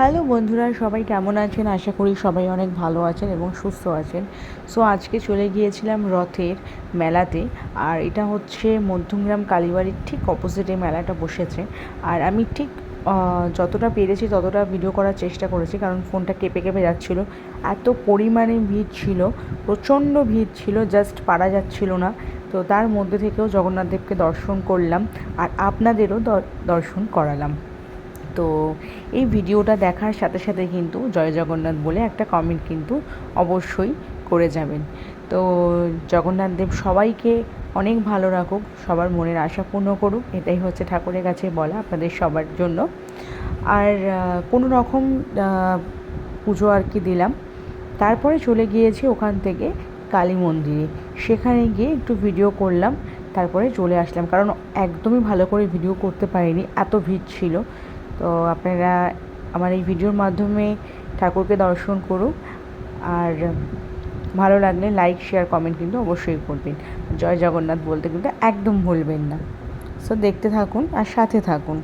Hello বন্ধুরা, সবাই কেমন আছেন? আশা করি সবাই অনেক ভালো আছেন এবং সুস্থ আছেন। সো, আজকে চলে গিয়েছিলাম রথের মেলাতে আর এটা হচ্ছে মধ্যমগ্রাম কালীবাড়ির ঠিক অপোজিটে মেলাটা বসেছে। আর আমি ঠিক যতটা পেরেছি ততটা ভিডিও করার চেষ্টা করেছি কারণ ফোনটা কেঁপে কেঁপে যাচ্ছিল। এত পরিমাণে ভিড় ছিল, প্রচণ্ড ভিড় ছিল জাস্ট পারা যাচ্ছিল না। তো তার মধ্যে থেকেও জগন্নাথ দেবকে দর্শন করলাম আর আপনাদেরও দর্শন করালাম। তো এই ভিডিওটা দেখার সাথে সাথে কিন্তু জয় জগন্নাথ বলে একটা কমেন্ট কিন্তু অবশ্যই করে যাবেন। তো জগন্নাথ দেব সবাইকে অনেক ভালো রাখুক, সবার মনের আশা পূর্ণ করুক, এটাই হচ্ছে ঠাকুরের কাছে বলা আপনাদের সবার জন্য। আর কোনো রকম পুজো আর কি দিলাম। তারপরে চলে গিয়েছি ওখান থেকে কালী মন্দিরে। সেখানে গিয়ে একটু ভিডিও করলাম, তারপরে চলে আসলাম। কারণ একদমই ভালো করে ভিডিও করতে পারিনি, এত ভিড় ছিল। তো আপনারা আমার এই ভিডিওর মাধ্যমে ঠাকুরকে দর্শন করুন আর ভালো লাগলে লাইক শেয়ার কমেন্ট কিন্তু অবশ্যই করবেন। জয় জগন্নাথ বলতে কিন্তু একদম ভুলবেন না। সো দেখতে থাকুন আর সাথে থাকুন।